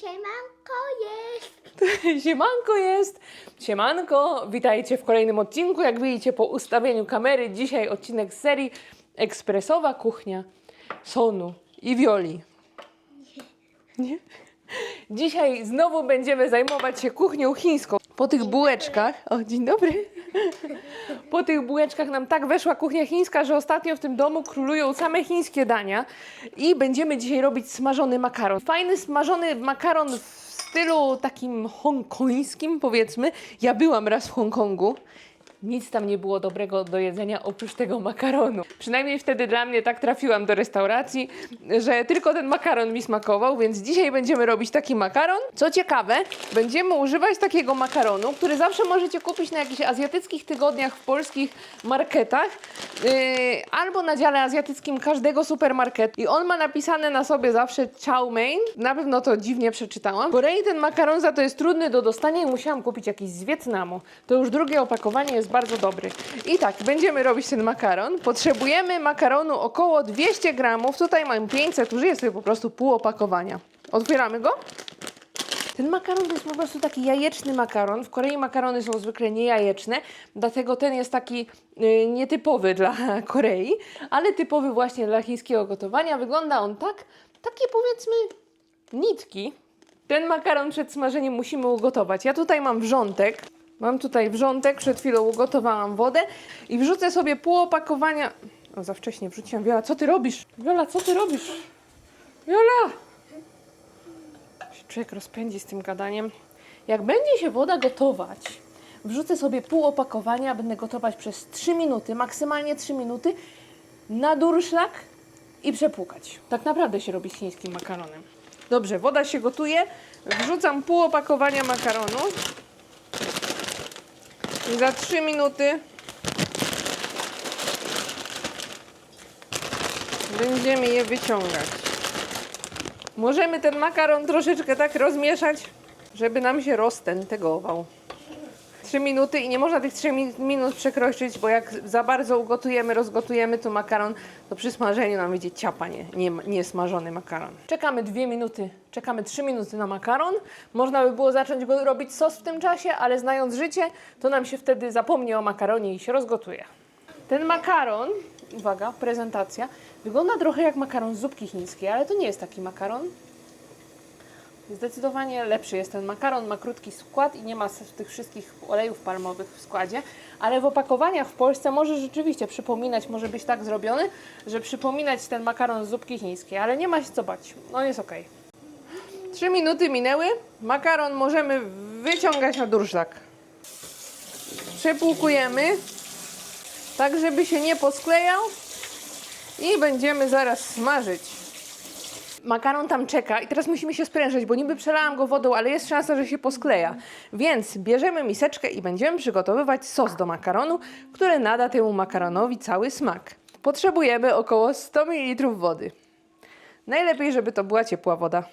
Siemanko jest. Siemanko jest! Siemanko! Witajcie w kolejnym odcinku. Jak widzicie po ustawieniu kamery, dzisiaj odcinek z serii Ekspresowa Kuchnia Sonu i Wioli. Nie? Dzisiaj znowu będziemy zajmować się kuchnią chińską. Po tych bułeczkach, o dzień dobry, po tych bułeczkach nam tak weszła kuchnia chińska, że ostatnio w tym domu królują same chińskie dania i będziemy dzisiaj robić smażony makaron. Fajny smażony makaron w stylu takim hongkońskim powiedzmy. Ja byłam raz w Hongkongu. Nic tam nie było dobrego do jedzenia oprócz tego makaronu. Przynajmniej wtedy dla mnie tak trafiłam do restauracji, że tylko ten makaron mi smakował, więc dzisiaj będziemy robić taki makaron. Co ciekawe, będziemy używać takiego makaronu, który zawsze możecie kupić na jakichś azjatyckich tygodniach w polskich marketach yy, albo na dziale azjatyckim każdego supermarketu. I on ma napisane na sobie zawsze chow mein. Na pewno to dziwnie przeczytałam. W Korei ten makaron za to jest trudny do dostania i musiałam kupić jakiś z Wietnamu. To już drugie opakowanie jest bardzo dobry. I tak, będziemy robić ten makaron. Potrzebujemy makaronu około 200 gramów. Tutaj mam 500, użyję sobie po prostu pół opakowania. Otwieramy go. Ten makaron to jest po prostu taki jajeczny makaron. W Korei makarony są zwykle niejajeczne, dlatego ten jest taki y, nietypowy dla Korei, ale typowy właśnie dla chińskiego gotowania. Wygląda on tak, takie powiedzmy nitki. Ten makaron przed smażeniem musimy ugotować. Ja tutaj mam wrzątek. Mam tutaj wrzątek, przed chwilą ugotowałam wodę i wrzucę sobie pół opakowania. O, za wcześnie wrzuciłam. Wiola, co ty robisz? Wiola, co ty robisz? Wiola! się człowiek rozpędzi z tym gadaniem. Jak będzie się woda gotować, wrzucę sobie pół opakowania, będę gotować przez 3 minuty, maksymalnie 3 minuty, na durszlak i przepłukać. Tak naprawdę się robi chińskim makaronem. Dobrze, woda się gotuje, wrzucam pół opakowania makaronu za 3 minuty będziemy je wyciągać. Możemy ten makaron troszeczkę tak rozmieszać, żeby nam się roztentegował. 3 minuty i nie można tych 3 mi- minut przekroczyć, bo jak za bardzo ugotujemy, rozgotujemy tu makaron, to przy smażeniu nam wyjdzie ciapa, nie, nie, nie smażony makaron. Czekamy 2 minuty, czekamy 3 minuty na makaron. Można by było zacząć go robić sos w tym czasie, ale znając życie, to nam się wtedy zapomni o makaronie i się rozgotuje. Ten makaron, uwaga, prezentacja, wygląda trochę jak makaron z zupki chińskiej, ale to nie jest taki makaron. Zdecydowanie lepszy jest ten makaron, ma krótki skład i nie ma tych wszystkich olejów palmowych w składzie, ale w opakowaniach w Polsce może rzeczywiście przypominać, może być tak zrobiony, że przypominać ten makaron z zupki chińskiej, ale nie ma się co bać, on jest ok. Trzy minuty minęły, makaron możemy wyciągać na durszlak. Przepłukujemy, tak żeby się nie posklejał i będziemy zaraz smażyć. Makaron tam czeka i teraz musimy się sprężyć, bo niby przelałam go wodą, ale jest szansa, że się poskleja. Więc bierzemy miseczkę i będziemy przygotowywać sos do makaronu, który nada temu makaronowi cały smak. Potrzebujemy około 100 ml wody. Najlepiej, żeby to była ciepła woda.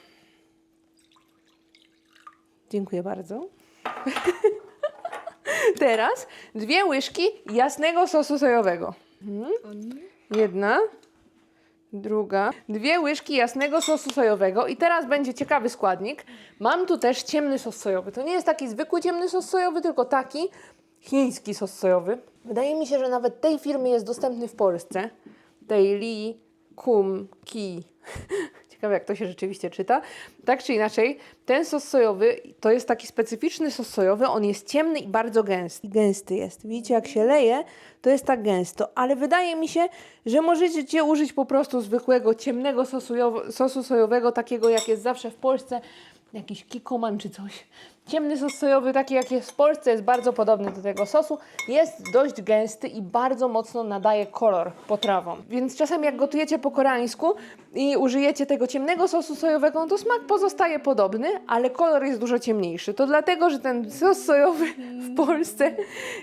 Dziękuję bardzo. Teraz dwie łyżki jasnego sosu sojowego. Mhm. Jedna, druga, dwie łyżki jasnego sosu sojowego i teraz będzie ciekawy składnik. Mam tu też ciemny sos sojowy. To nie jest taki zwykły ciemny sos sojowy, tylko taki chiński sos sojowy. Wydaje mi się, że nawet tej firmy jest dostępny w Polsce. Tej Li Kum Ki. Ciekawe, jak to się rzeczywiście czyta. Tak czy inaczej, ten sos sojowy to jest taki specyficzny sos sojowy. On jest ciemny i bardzo gęsty. Gęsty jest. Widzicie, jak się leje, to jest tak gęsto. Ale wydaje mi się, że możecie użyć po prostu zwykłego, ciemnego sosu, sosu sojowego, takiego jak jest zawsze w Polsce. Jakiś kikoman czy coś. Ciemny sos sojowy, taki jak jest w Polsce, jest bardzo podobny do tego sosu. Jest dość gęsty i bardzo mocno nadaje kolor potrawom. Więc czasem jak gotujecie po koreańsku i użyjecie tego ciemnego sosu sojowego, no to smak pozostaje podobny, ale kolor jest dużo ciemniejszy. To dlatego, że ten sos sojowy w Polsce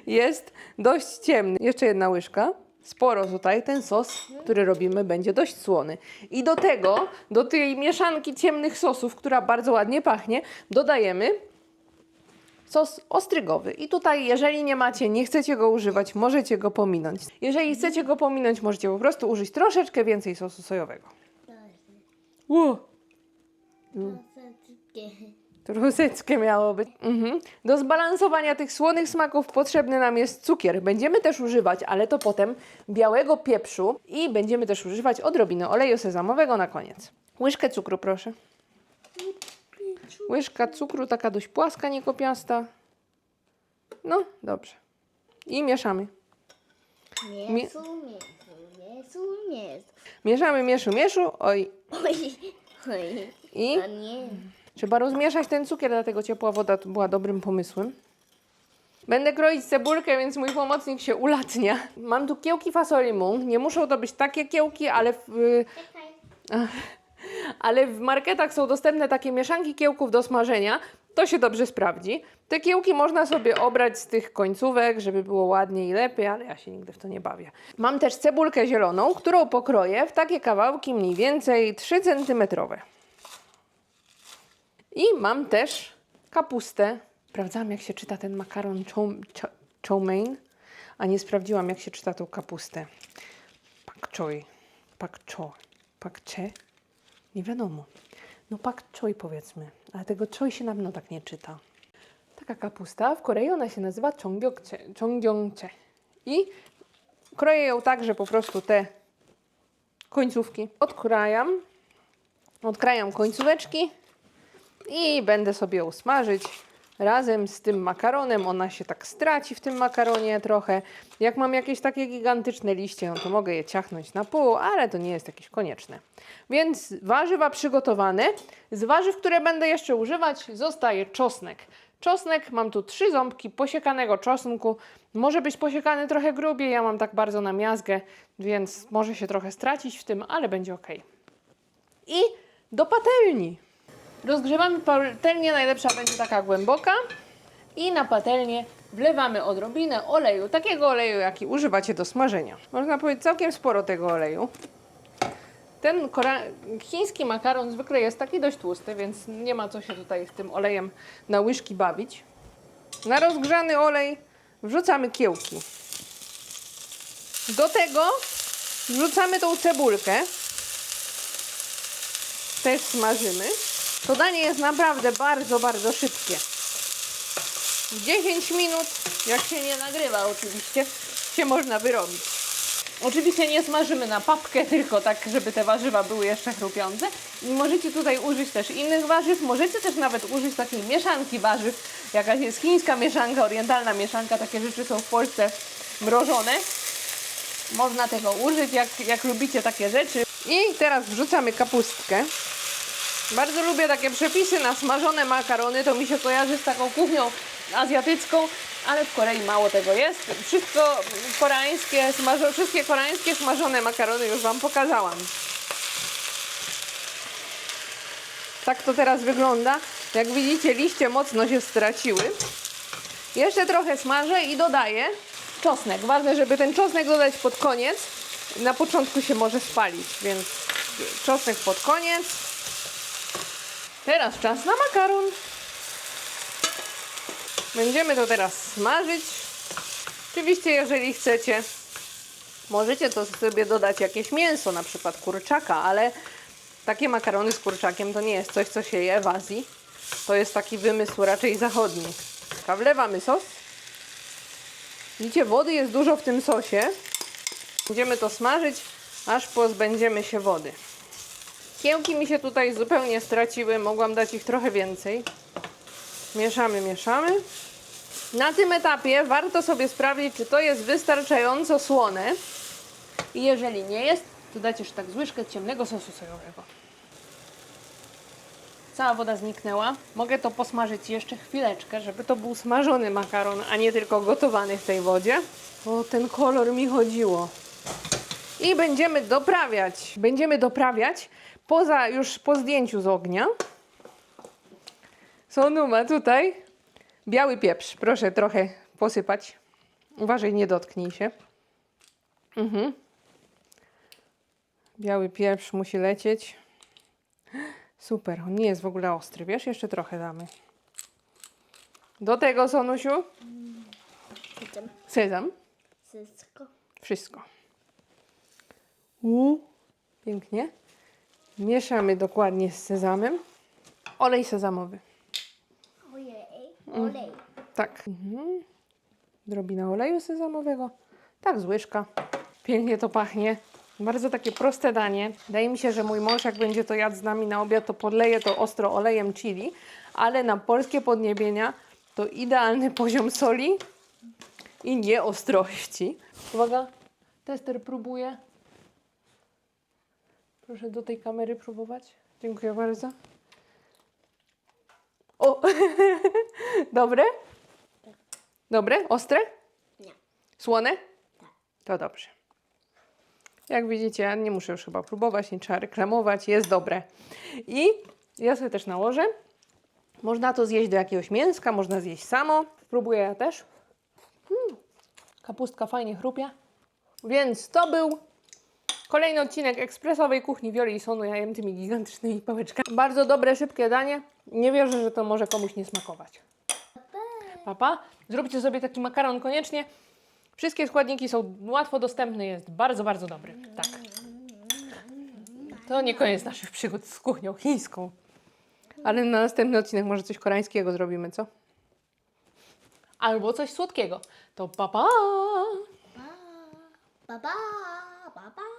jest dość ciemny. Jeszcze jedna łyżka. Sporo tutaj. Ten sos, który robimy, będzie dość słony. I do tego, do tej mieszanki ciemnych sosów, która bardzo ładnie pachnie, dodajemy sos ostrygowy. I tutaj, jeżeli nie macie, nie chcecie go używać, możecie go pominąć. Jeżeli chcecie go pominąć, możecie po prostu użyć troszeczkę więcej sosu sojowego. Ło! Truseckie miało być. Mhm. Do zbalansowania tych słonych smaków potrzebny nam jest cukier. Będziemy też używać, ale to potem, białego pieprzu i będziemy też używać odrobiny oleju sezamowego na koniec. Łyżkę cukru, proszę. Łyżka cukru, taka dość płaska, niekopiasta. No, dobrze. I mieszamy. Miesu, miesu, miesu, miesu. Mieszamy, mieszu, mieszu. Oj. Oj, oj. I O nie. Trzeba rozmieszać ten cukier, dlatego ciepła woda była dobrym pomysłem. Będę kroić cebulkę, więc mój pomocnik się ulatnia. Mam tu kiełki fasoli mung. Nie muszą to być takie kiełki, ale w, ale w marketach są dostępne takie mieszanki kiełków do smażenia. To się dobrze sprawdzi. Te kiełki można sobie obrać z tych końcówek, żeby było ładniej i lepiej, ale ja się nigdy w to nie bawię. Mam też cebulkę zieloną, którą pokroję w takie kawałki mniej więcej 3 cm. I mam też kapustę. Sprawdzałam, jak się czyta ten makaron chow, cho- chow mein, a nie sprawdziłam, jak się czyta tą kapustę. Pak choi, pak choi, pak che. Nie wiadomo. No pak choi powiedzmy, ale tego choi się na pewno tak nie czyta. Taka kapusta, w Korei ona się nazywa chonggyeongche. I kroję ją tak, że po prostu te końcówki odkrajam. Odkrajam końcóweczki i będę sobie ją smażyć razem z tym makaronem. Ona się tak straci w tym makaronie trochę. Jak mam jakieś takie gigantyczne liście, no to mogę je ciachnąć na pół, ale to nie jest jakieś konieczne. Więc warzywa przygotowane. Z warzyw, które będę jeszcze używać, zostaje czosnek. Czosnek, mam tu trzy ząbki posiekanego czosnku. Może być posiekany trochę grubiej, ja mam tak bardzo na miazgę, więc może się trochę stracić w tym, ale będzie ok. I do patelni. Rozgrzewamy patelnię, najlepsza będzie taka głęboka. I na patelnię wlewamy odrobinę oleju, takiego oleju, jaki używacie do smażenia. Można powiedzieć całkiem sporo tego oleju. Ten chiński makaron zwykle jest taki dość tłusty, więc nie ma co się tutaj z tym olejem na łyżki bawić. Na rozgrzany olej wrzucamy kiełki. Do tego wrzucamy tą cebulkę. Też smażymy. To danie jest naprawdę bardzo, bardzo szybkie. W 10 minut, jak się nie nagrywa oczywiście, się można wyrobić. Oczywiście nie smażymy na papkę, tylko tak, żeby te warzywa były jeszcze chrupiące. I możecie tutaj użyć też innych warzyw. Możecie też nawet użyć takiej mieszanki warzyw. Jakaś jest chińska mieszanka, orientalna mieszanka. Takie rzeczy są w Polsce mrożone. Można tego użyć, jak, jak lubicie takie rzeczy. I teraz wrzucamy kapustkę. Bardzo lubię takie przepisy na smażone makarony. To mi się kojarzy z taką kuchnią azjatycką, ale w Korei mało tego jest. Wszystko koreańskie, smażo, wszystkie koreańskie smażone makarony już Wam pokazałam. Tak to teraz wygląda. Jak widzicie, liście mocno się straciły. Jeszcze trochę smażę i dodaję czosnek. Ważne, żeby ten czosnek dodać pod koniec. Na początku się może spalić, więc czosnek pod koniec. Teraz czas na makaron. Będziemy to teraz smażyć. Oczywiście, jeżeli chcecie, możecie to sobie dodać jakieś mięso, na przykład kurczaka, ale takie makarony z kurczakiem to nie jest coś, co się je w Azji. To jest taki wymysł raczej zachodni. Wlewamy sos. Widzicie, wody jest dużo w tym sosie. Będziemy to smażyć, aż pozbędziemy się wody. Kiełki mi się tutaj zupełnie straciły, mogłam dać ich trochę więcej. Mieszamy, mieszamy. Na tym etapie warto sobie sprawdzić, czy to jest wystarczająco słone. I jeżeli nie jest, to dać jeszcze tak z łyżkę ciemnego sosu sojowego. Cała woda zniknęła. Mogę to posmażyć jeszcze chwileczkę, żeby to był smażony makaron, a nie tylko gotowany w tej wodzie. O ten kolor mi chodziło. I będziemy doprawiać. Będziemy doprawiać poza już po zdjęciu z ognia. Sonu ma tutaj biały pieprz. Proszę trochę posypać. Uważaj, nie dotknij się. Mhm. Biały pieprz musi lecieć. Super, on nie jest w ogóle ostry. Wiesz, jeszcze trochę damy. Do tego, Sonusiu, Potem sezam. wszystko. Wszystko. U, pięknie. Mieszamy dokładnie z sezamem. olej sezamowy. Ojej. Olej. Tak. Mhm. Drobina oleju sezamowego. Tak, z łyżka. Pięknie to pachnie. Bardzo takie proste danie. Wydaje mi się, że mój mąż, jak będzie to jadł z nami na obiad, to podleje to ostro olejem chili, ale na polskie podniebienia to idealny poziom soli i nieostrości. Uwaga, tester próbuje. Proszę do tej kamery próbować. Dziękuję bardzo. O! Dobre? Dobre? Ostre? Nie. Słone? To dobrze. Jak widzicie, ja nie muszę już chyba próbować, nie trzeba reklamować, jest dobre. I ja sobie też nałożę. Można to zjeść do jakiegoś mięska, można zjeść samo. Spróbuję ja też. Mm, kapustka fajnie chrupie. Więc to był kolejny odcinek ekspresowej kuchni Wioli i Sonu. Ja jem tymi gigantycznymi pałeczkami. Bardzo dobre, szybkie danie. Nie wierzę, że to może komuś nie smakować. Papa, zróbcie sobie taki makaron koniecznie. Wszystkie składniki są łatwo dostępne, jest bardzo, bardzo dobry. Tak. To nie koniec naszych przygód z kuchnią chińską. Ale na następny odcinek może coś koreańskiego zrobimy, co? Albo coś słodkiego. To papa! Pa. Pa, pa, pa, pa.